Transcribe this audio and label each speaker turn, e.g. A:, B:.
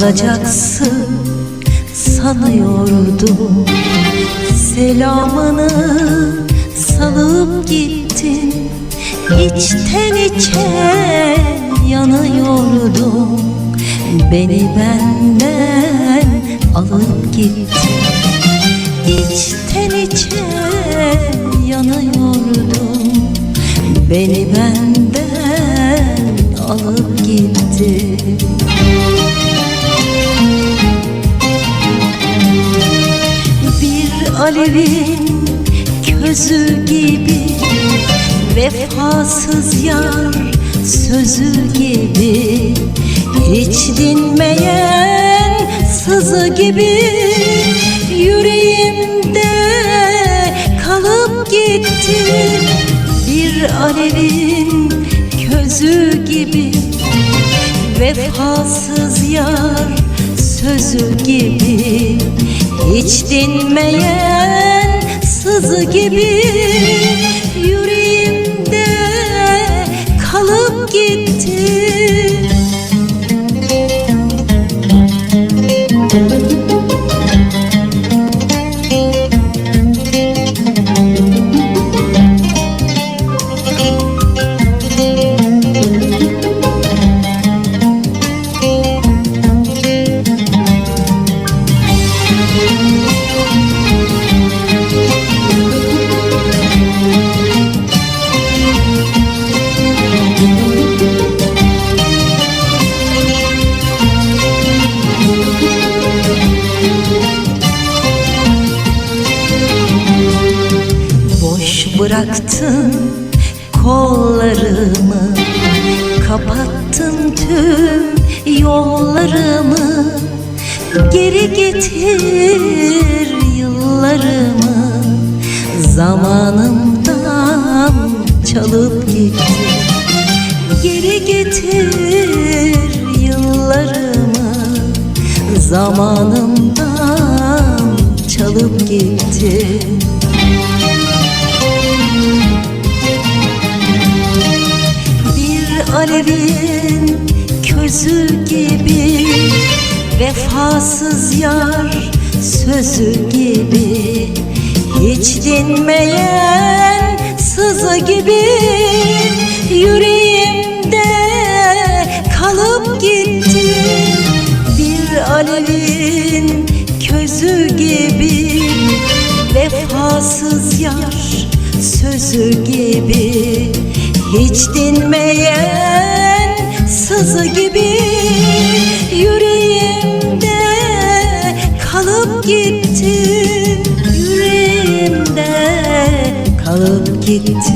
A: kalacaksın sanıyordum. Selamını salıp gittin. İçten içe yanıyordum. Beni benden alıp gittin. İçten içe yanıyordum. Beni benden alıp gitti alevin közü gibi Vefasız yar sözü gibi Hiç dinmeyen sızı gibi. Yüreğimde kalıp gitti Bir alevin közü gibi Vefasız yar sözü gibi Hiç dinmeyen sızı gibi bıraktın kollarımı Kapattın tüm yollarımı Geri getir yıllarımı. Zamanımdan çalıp gittin Geri getir yıllarımı. Zamanımdan çalıp gittin alevin közü gibi Vefasız yar sözü gibi Hiç dinmeyen sızı gibi. Yüreğimde kalıp gitti Bir alevin közü gibi Vefasız yar sözü gibi Hiç dinmeyen sızı gibi Yüreğimde kalıp gitti Yüreğimde kalıp gitti